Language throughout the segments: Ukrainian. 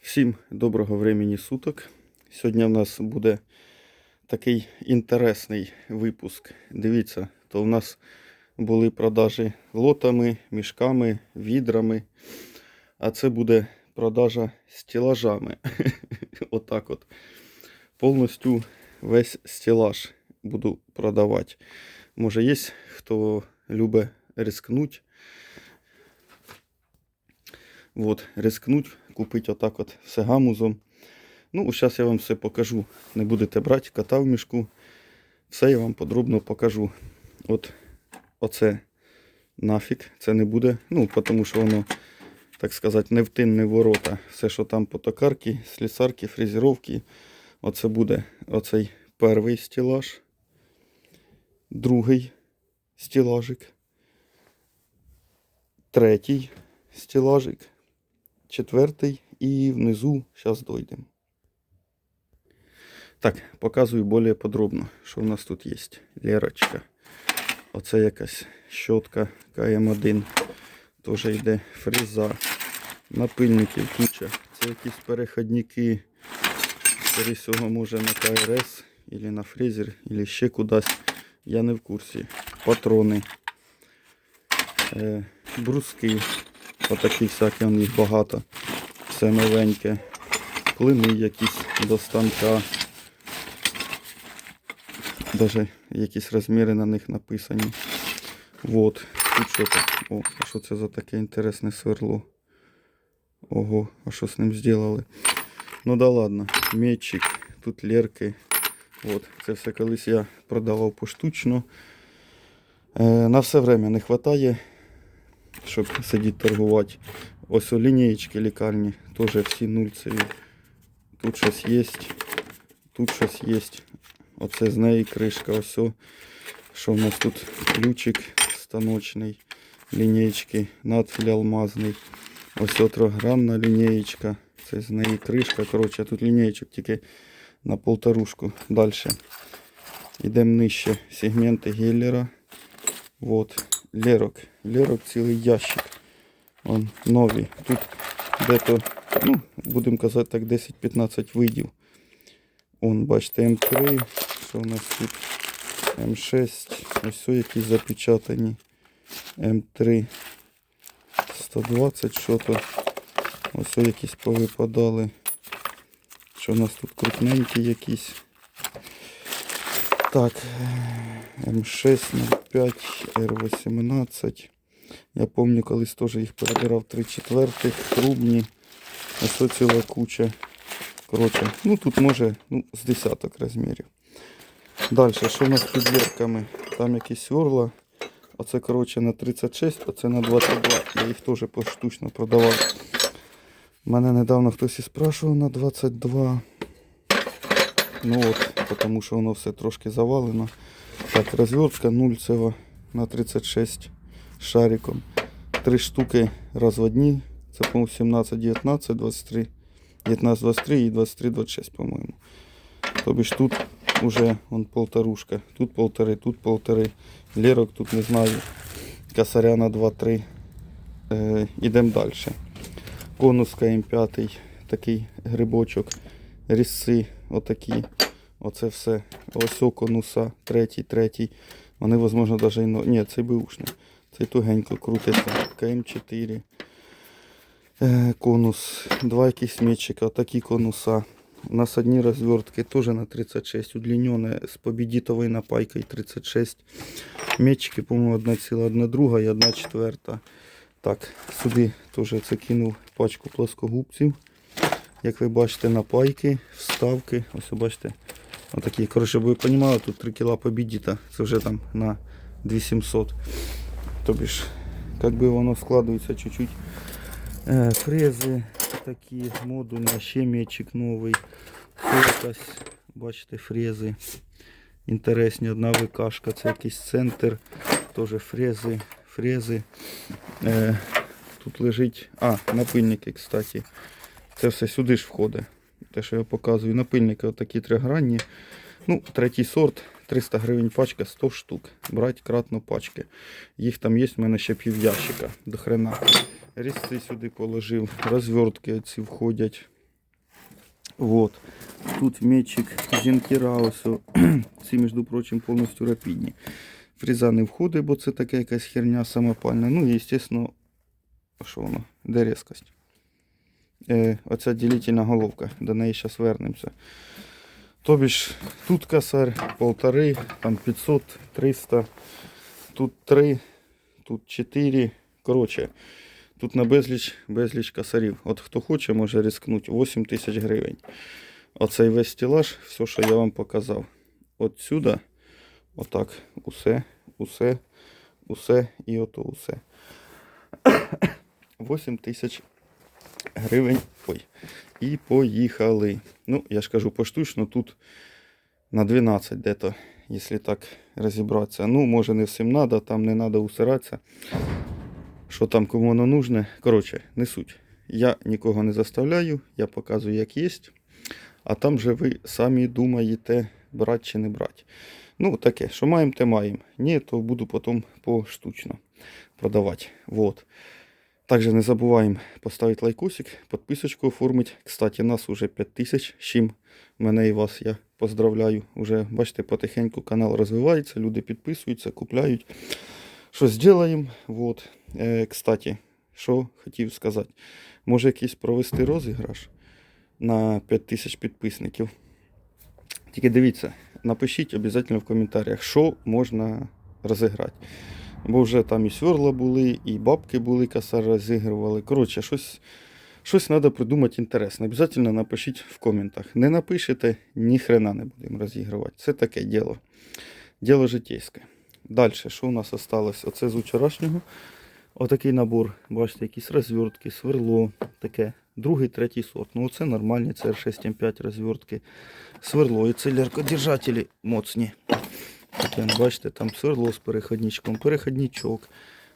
Всім доброго времени суток. Сьогодні в нас буде такий інтересний випуск. Дивіться, то в нас були продажі лотами, мішками, відрами. А це буде продажа стелажами. Отак от. Повністю весь стелаж буду продавати. Може, є хто любить рискнуть. Вот, рискнуть, купити отак от все гамузом. Ну, зараз я вам все покажу. Не будете брати кота в мішку. Все я вам подробно покажу. От оце нафіг, це не буде. Ну, тому що воно, так сказати, не в тин, не в ворота. Все, що там по токарки, слісарки, фрезеровки. Оце буде оцей перший стелаж. Другий стелажик. Третій стелажик четвертий і внизу зараз дойдемо. Так, показую більш подробно, що в нас тут є. Лерочка. Оце якась щотка КМ1. Теж йде фреза. Напильників куча. Це якісь переходники. Скоріше всього, може на КРС, або на фрезер, або ще кудись. Я не в курсі. Патрони. Е, бруски. Отакі всякі, он їх багато. Все новеньке. Клини якісь до станка. Даже якісь розміри на них написані. Вот. Тут що так? О, а що це за таке інтересне сверло? Ого, а що з ним зробили? Ну да ладно, мечик, тут лерки. От, це все колись я продавав поштучно. Е, на все время не вистачає щоб сидіти торгувати. Ось лінієчки лікарні теж всі нульцеві. Тут щось є, тут щось є. Оце з неї кришка. Ось. Що в нас тут ключик станочний, лінієчки, надфіль алмазний. Ось о, трьохгранна лінієчка. Це з неї кришка. Коротше, тут лінієчок тільки на полторушку. Далі. Йдемо нижче. Сегменти Геллера. Вот. Лерок. Лерок цілий ящик. Вон, нові. Тут де-то, ну, будемо казати так, 10-15 видів. Он, бачите, М3. Що у нас тут? М6. Ось якісь запечатані. М3. 120 що то. Ось якісь повипадали. Що у нас тут крупненькі якісь. Так, М6, 05, Р18. Я пам'ятаю, колись теж їх перебирав 3 четвертих, трубні. Ось ціла куча. Коротше, ну тут може ну, з десяток розмірів. Далі, що в нас під дверками? Там якісь орла. Оце, коротше, на 36, оце на 22. Я їх теж поштучно продавав. Мене недавно хтось і спрашував на 22. Ну от, тому що воно все трошки завалено. Так, розвертка нульцева на 36 шариком. Три штуки розводні. Це, по-моєму, 17, 19, 23, 19, 23 і 23, 26, по-моєму. Тобі ж тут уже вон полторушка. Тут полтори, тут полтори. Лерок тут не знаю. Косаря на 2-3. Е, ідемо далі. Конус КМ5, такий грибочок. Різці отакі. Оце все. Ось конуса, третій, третій. Вони, можливо, навіть і... но- Ні, цей бушний. Цей тугенько крутиться. КМ4. Е, конус. Два якісь мечика. Такі конуса. У нас одні розвертки теж на 36. Удлінене з побідітовою напайкою 36. Мечики, по-моєму, одна ціла, одна друга і одна четверта. Так, сюди теж це кинув пачку плоскогубців. Як ви бачите, напайки, вставки. Ось бачите. Отакі. Коротше, ви розуміли, тут 3 кіла побідіта. Це вже там на 2700. Тобі ж, як би воно складується чуть-чуть. Е, фрези такі, модульні, ще м'ячик новий. Фокус, бачите, фрези. Інтересні, одна викашка, це якийсь центр. Теж фрези, фрези. Е, тут лежить. А, напильники, кстати. Це все сюди ж входить. Те, що я показую. Напильники отакі тригранні. Ну, третій сорт, 300 гривень пачка, 100 штук. Брать кратно пачки. Їх там є, в мене ще пів ящика до хрена. Різці сюди положив, розвертки ці входять. Вот. Тут метчик Зінкіра, ось. о. Ці, між прочим, повністю рапідні. Фріза не входить, бо це така якась херня самопальна. Ну і, звісно, що воно? Де різкость? Е, оця ділительна головка, до неї зараз вернемося. Тобі ж тут косарь, полтори, там 500, 300, тут 3, тут 4. Коротше, тут на безліч, безліч косарів. От хто хоче, може рискнути 8 тисяч гривень. Оцей весь стелаж, все, що я вам показав. От сюди, отак, усе, усе, усе і ото усе. 8 тисяч гривень. Ой. І поїхали. Ну, я ж кажу, поштучно тут на 12 де-то, якщо так розібратися. Ну, може не всім треба, там не треба усиратися. Що там кому воно нужне. Коротше, не суть. Я нікого не заставляю, я показую, як є. А там же ви самі думаєте, брати чи не брати. Ну, таке, що маємо, те маємо. Ні, то буду потім поштучно продавати. Вот. Також не забуваємо поставити лайкосик, підписочку оформити. Кстати, нас уже 5000, з чим мене і вас я поздравляю. Уже, бачите, потихеньку канал розвивається, люди підписуються, купляють. Щось зробимо. Вот. Е, кстати, що хотів сказати. Може якийсь провести розіграш на 5000 підписників. Тільки дивіться, напишіть обов'язково в коментарях, що можна розіграти. Бо вже там і сверла були, і бабки були, косар розігрували. Коротше, щось, щось треба придумати інтересне. Обов'язково напишіть в коментах. Не напишете, ні хрена не будемо розігрувати. Це таке діло. Діло житейське. Далі, що у нас осталось? Оце з вчорашнього. Отакий набор. Бачите, якісь розвертки, сверло, таке. Другий, третій сорт. Ну, оце нормальні, це R6M5 розвертки. Сверло і це ляркодержателі Таке, бачите, там сверло з переходничком, переходничок.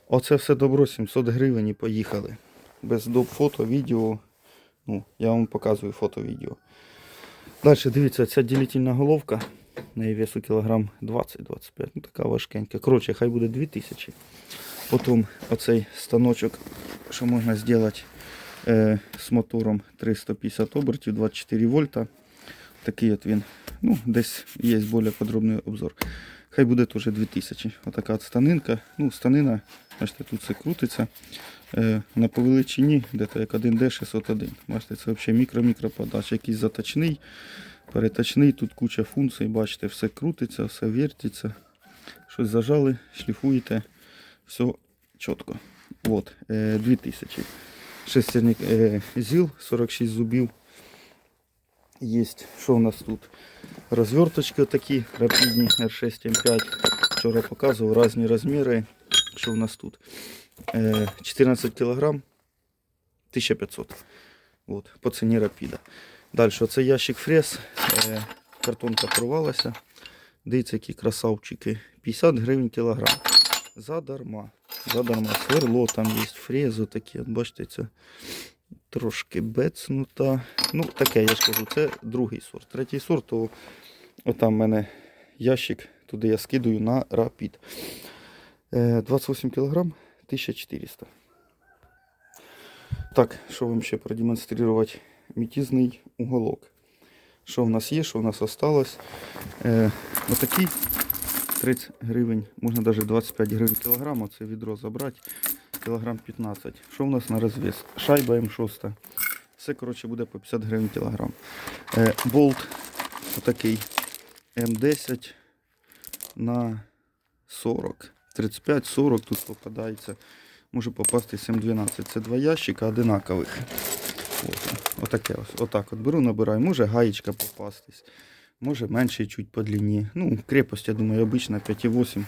Оце все добро 700 гривень і поїхали. Без доп фото, відео. Ну, я вам показую фото, відео. Далі, дивіться, ця ділительна головка. На її весу кілограм 20-25. Ну така важкенька. Коротше, хай буде 2000. Потім оцей станочок, що можна зробити е, з мотором 350 обертів, 24 вольта. Такий от він. Ну, десь є більш подробний обзор. Хай буде теж 2000. Отака от станинка. Ну, станина, бачите, тут все крутиться. Е, на повеличині, де-то як 1D 601. Бачите, це взагалі мікро-мікро подача. Якийсь заточний, переточний, тут куча функцій, бачите, все крутиться, все вертиться. Щось зажали, шліфуєте, все чітко. От, е, 2000. Шестерник е, ЗІЛ, 46 зубів. Є, що у нас тут? Розверточки такі, рапідні R6 M5. Вчора показував різні розміри. Що у нас тут? Е, 14 кг 1500. От, по ціні рапіда. Далі, це ящик фрез. Е, картонка порвалася. Дивіться, які красавчики. 50 гривень кілограм. Задарма. Задарма. Сверло там є, фрези такі. От бачите, це трошки бецнута. Ну, таке, я ж кажу, це другий сорт. Третій сорт, то отам в мене ящик, туди я скидаю на рапід. Е, 28 кг 1400. Так, що вам ще продемонструвати? Мітізний уголок. Що в нас є, що в нас осталось? Е, отакий 30 гривень, можна навіть 25 гривень кілограм, це відро забрати. Кілограм 15. Що в нас на розвес? Шайба М6. Все, коротше, буде по 50 гривень кілограм. Е, болт отакий М10 на 40. 35-40 тут попадається. Може попасти 7-12. Це два ящика одинакових. Отаке ось. Отак от беру, набираю. Може гаєчка попастись. Може менше чуть по длині. Ну, крепость, я думаю, обична 5,8.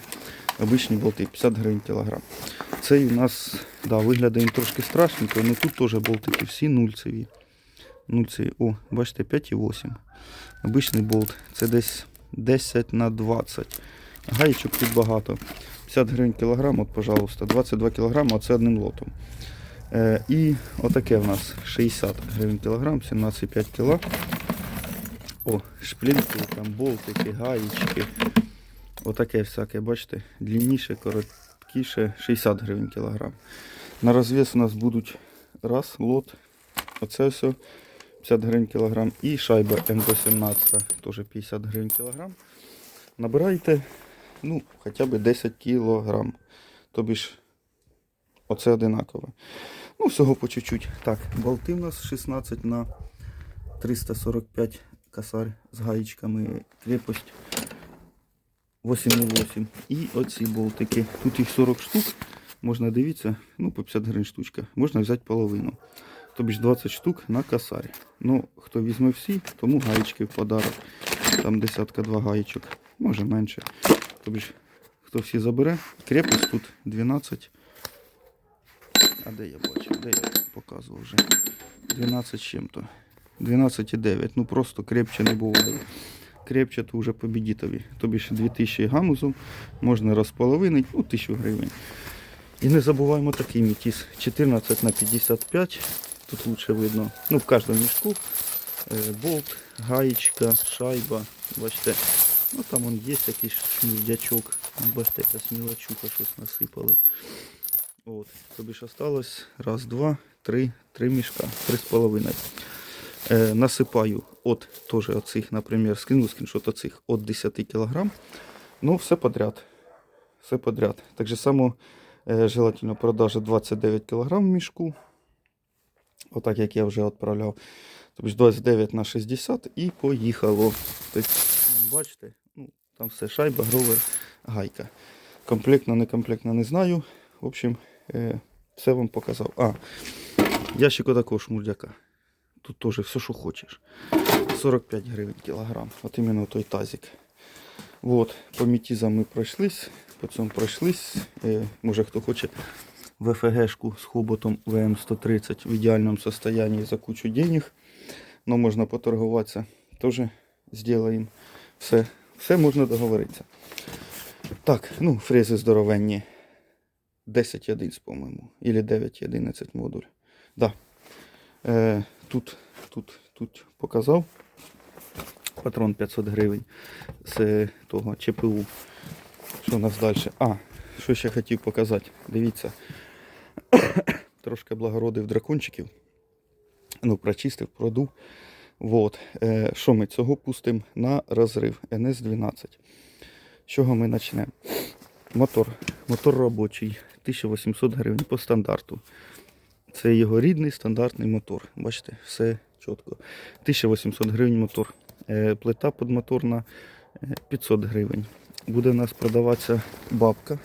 Обичні болти 50 гривень кілограм. Цей у нас, да, виглядає він трошки страшненько, але тут теж болтики всі нульцеві. Нульцеві. О, бачите, 5,8. Обичний болт. Це десь 10 на 20. Гаєчок тут багато. 50 гривень кілограм, от, пожалуйста, 22 кілограма, оце одним лотом. Е, і отаке в нас 60 гривень кілограм, 17,5 кіло. О, шплінки, там болтики, гаєчки. Отаке всяке, бачите, длинніше, короткіше, 60 гривень кілограм. На розвес у нас будуть раз, лот. Оце все 50 гривень кілограм. І шайба М18 теж 50 гривень кілограм. Набирайте ну, хоча б 10 кілограм. Тобі ж оце одинаково. Ну, всього по чуть-чуть. Так, болти у нас 16 на 345 косарь з гаєчками. Крепость 8,8. І оці болтики. Тут їх 40 штук. Можна дивитися, ну, по 50 гривень штучка. Можна взяти половину. Тобі ж 20 штук на косарь. Ну, хто візьме всі, тому гаєчки в подарок. Там десятка два гаєчок. Може менше. Тобі ж, хто всі забере. Крепость тут 12. А де я бачу? Де я показував вже? 12 з чим-то. 12,9. Ну просто крепче не буває. Крепче то вже побідітові. Тобі ще 2000 гамузу можна розполовинити, ну 1000 гривень. І не забуваємо такий мітіс. 14 на 55. Тут лучше видно. Ну, в кожному мішку. Е, Болт, гаєчка, шайба. Бачите, ну там он є якийсь шмурдячок. Ну, Бачите, якась мілочуха щось насипали. От, тобі ж осталось раз, два, три, три мішка, три з половиною. Е, насипаю от теж оцих, наприклад, скину скріншот оцих от 10 кг. Ну, все подряд. Все подряд. Так же само е, желательно продажа 29 кг в мішку. Отак, як я вже відправляв. Тобто 29 на 60 і поїхало. Тобто, бачите, ну, там все шайба, гровер, гайка. Комплектно, не комплектно, не знаю. В общем, е, все вам показав. А, ящик такого шмурдяка. Тут теж все, що хочеш. 45 гривень кілограм. От іменно той тазик. Вот, по мітізам ми пройшлись, по цьому пройшлись. Е, може хто хоче ВФГшку з хоботом ВМ130 в ідеальному состоянии за кучу денег. Но можна поторгуватися. Тоже зробимо. Все, все можна договоритися. Так, ну, фрези здоровенні. 10.11, по-моєму. Или 9.11 модуль. Да. Е, тут, тут, тут показав. Патрон 500 гривень з того ЧПУ. Що у нас далі? А, що ще хотів показати. Дивіться. Трошки благородив дракончиків. Ну, прочистив, продув. Вот. Е, що ми цього пустимо на розрив НС-12. З чого ми почнемо? Мотор. Мотор робочий. 1800 гривень по стандарту. Це його рідний стандартний мотор. Бачите, все чітко. 1800 гривень мотор. Е, Плита подмоторна е, 500 гривень. Буде у нас продаватися бабка.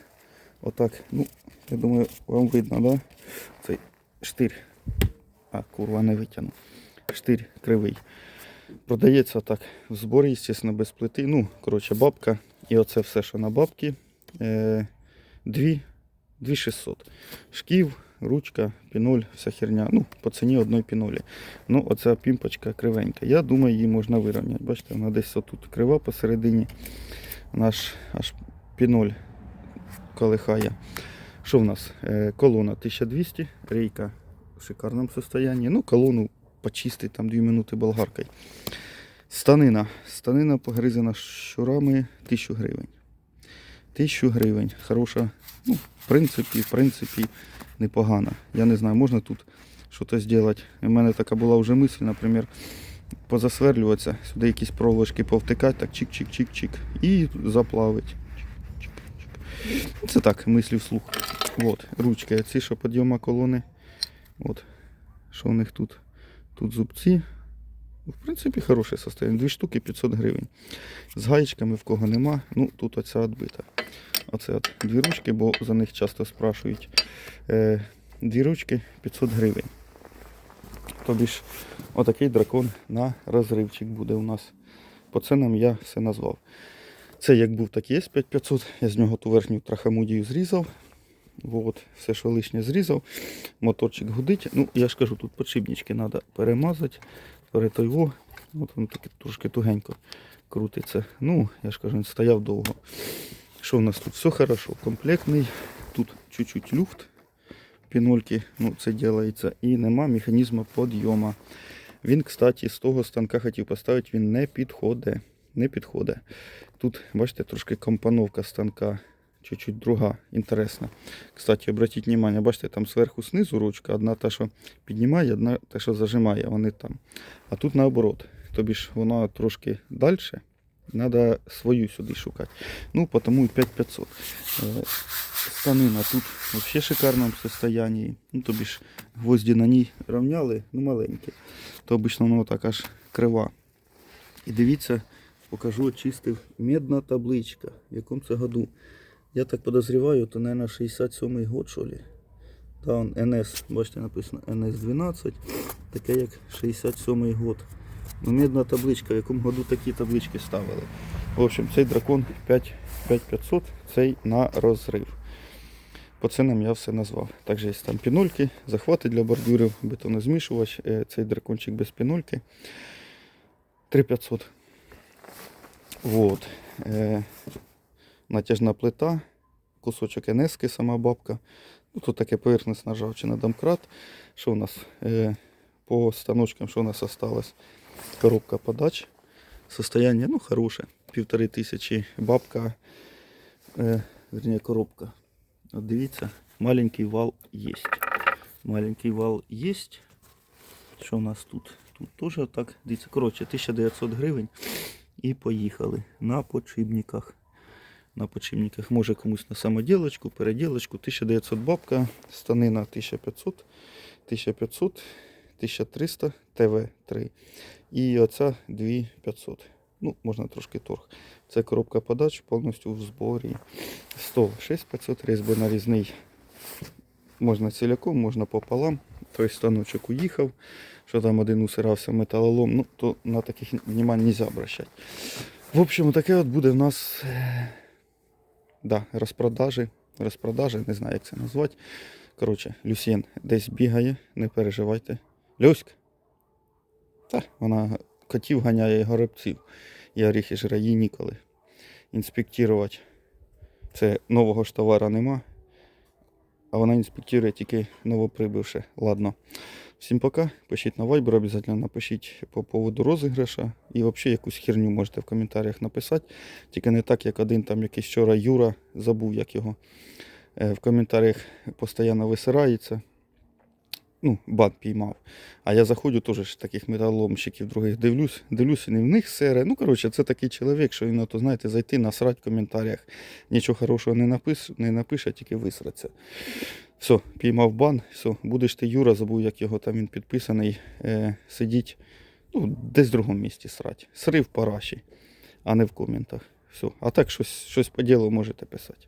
Отак. Ну, я думаю, вам видно, да? Цей штир. А, курва, не витягну. Штир кривий. Продається так в зборі, звісно, без плити. Ну, коротше, бабка. І оце все, що на бабки. Е, 2600. Шків, ручка, піноль, вся херня. Ну, по ціні одної пінолі. Ну, оця пімпочка кривенька. Я думаю, її можна вирівняти. Бачите, вона десь отут крива посередині. Наш аж піноль колихає. Що в нас? Е, колона 1200, рейка в шикарному состоянии. Ну, колону почистить там 2 минути болгаркою. Станина. Станина погризена щурами 1000 гривень. 1000 гривень. Хороша, ну, в принципі, в принципі, непогана. Я не знаю, можна тут щось зробити. У мене така була вже мисль, наприклад, позасверлюватися, сюди якісь проволочки повтикати, так чик-чик-чик-чик. І заплавить. Це так, мислі вслух. От, ручки, ці, що підйома колони. От, що у них тут? Тут зубці. В принципі, хороше состояние. Дві штуки 500 гривень. З гаєчками в кого нема. Ну, тут оця відбита. Оце от дві ручки, бо за них часто спрашують. Е, дві ручки 500 гривень. Тобі ж отакий дракон на розривчик буде у нас. По ценам я все назвав. Це як був, так і є 5500. Я з нього ту верхню трахамудію зрізав. От, все, що лишнє зрізав. Моторчик гудить. Ну, я ж кажу, тут подшипнички треба перемазати. Перетойво. От він таки трошки тугенько крутиться. Ну, я ж кажу, він стояв довго. Що у нас тут? Все хорошо. Комплектний. Тут чуть-чуть люфт. Пінольки, ну, це робиться. І нема механізму підйому. Він, кстати, з того станка хотів поставити, він не підходить. Не підходить. Тут, бачите, трошки компоновка станка чуть-чуть друга, інтересна. Кстати, обратіть внимание, бачите, там зверху знизу ручка, одна та, що піднімає, одна та, що зажимає, вони там. А тут наоборот. Тобі ж вона трошки далі. Треба свою сюди шукати. Ну, тому і 5500. Е, Станина тут взагалі в шикарному состоянии. Ну, тобі ж гвозді на ній рівняли, ну маленькі. То обично воно так аж крива. І дивіться, покажу, очистив медна табличка. В якому це году. Я так подозріваю, то, мабуть, 67-й год, що ли. Та он НС, бачите, написано НС-12, таке як 67-й год. Медна табличка, в якому году такі таблички ставили. В общем, цей дракон 5500, цей на розрив. По цінам я все назвав. Також є там пінульки, захвати для бордюрів, бетонозмішувач, е, цей дракончик без пінульки. 3500. Вот. Е, натяжна плита, кусочок енески, сама бабка. Ну, тут таке поверхностна ржавчина домкрат. Що у нас е, по станочкам, що у нас осталось? Коробка подач. Состояние, ну, хороше. Півтори тисячі бабка, е, вернее, коробка. От дивіться, маленький вал є. Маленький вал є. Що у нас тут? Тут теж так, дивіться, коротше, 1900 гривень. І поїхали на подшипниках. На подшипниках може комусь на самоділочку, переділочку. 1900 бабка, станина 1500, 1500, 1300, ТВ3. І оця 2500. Ну, можна трошки торг. Це коробка подач повністю в зборі. 100, 6500 різьби нарізний. Можна ціляком, можна пополам. Той станочок уїхав, що там один усирався металолом, ну то на таких внимань не обращати. В общем, таке от буде в нас е, да, розпродажі. Розпродажі, не знаю, як це назвати. Коротше, Люсьєн десь бігає, не переживайте. Люськ. Та, вона котів ганяє і горобців. І оріхи жре їй ніколи. Інспектувати. Це нового ж товара нема. А вона інспектує тільки новоприбивши. Ладно. Всім пока. Пишіть на Viber, обов'язково напишіть по поводу розіграша. І взагалі якусь херню можете в коментарях написати. Тільки не так, як один там якийсь вчора Юра, забув як його. Е, В коментарях постійно висирається. Ну, бан піймав. А я заходжу теж таких металоломщиків других дивлюсь, дивлюсь, і не в них сере. Ну, коротше, це такий чоловік, що він, ото, знаєте, зайти, насрать в коментарях. Нічого хорошого не, напиш, не напише, тільки висраться. Все, піймав бан, все, будеш ти Юра, забув, як його там він підписаний, е, сидіть, ну, десь в другому місці срать. Срив параші, а не в коментах. Все. А так щось, щось по ділу можете писати.